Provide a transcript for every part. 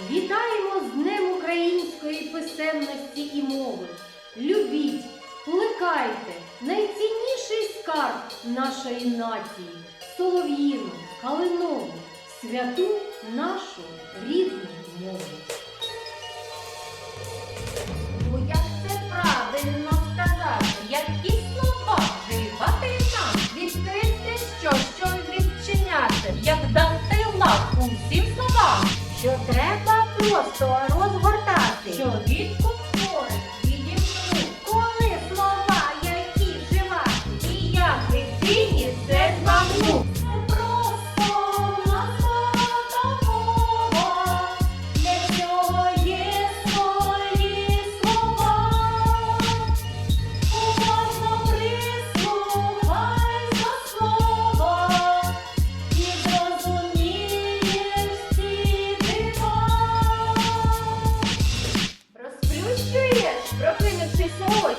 Вітаємо з Днем української писемності і мови. Любіть, плекайте найцінніший скарб нашої нації солов'їну, калинову, святу нашу рідну мову. Що треба просто розгортати? Що відку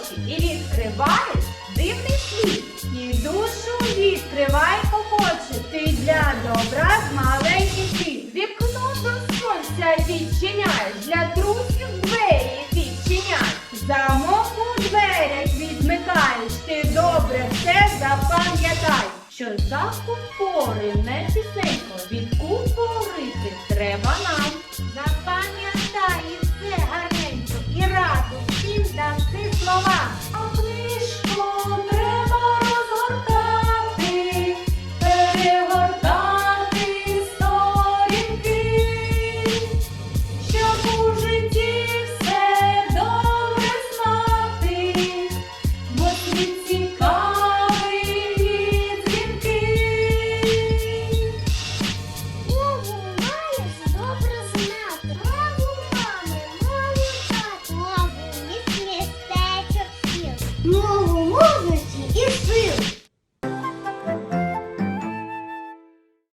очі, і відкриваєш дивний світ. І душу відкривай охоче, ти для добра з маленьких слів. Вікно до сонця відчиняєш, для друзів двері відчиняєш. Замок у дверях відмикаєш, ти добре все запам'ятай. Що закупори не пісенько, відкупорити треба нам. Запам'ятай.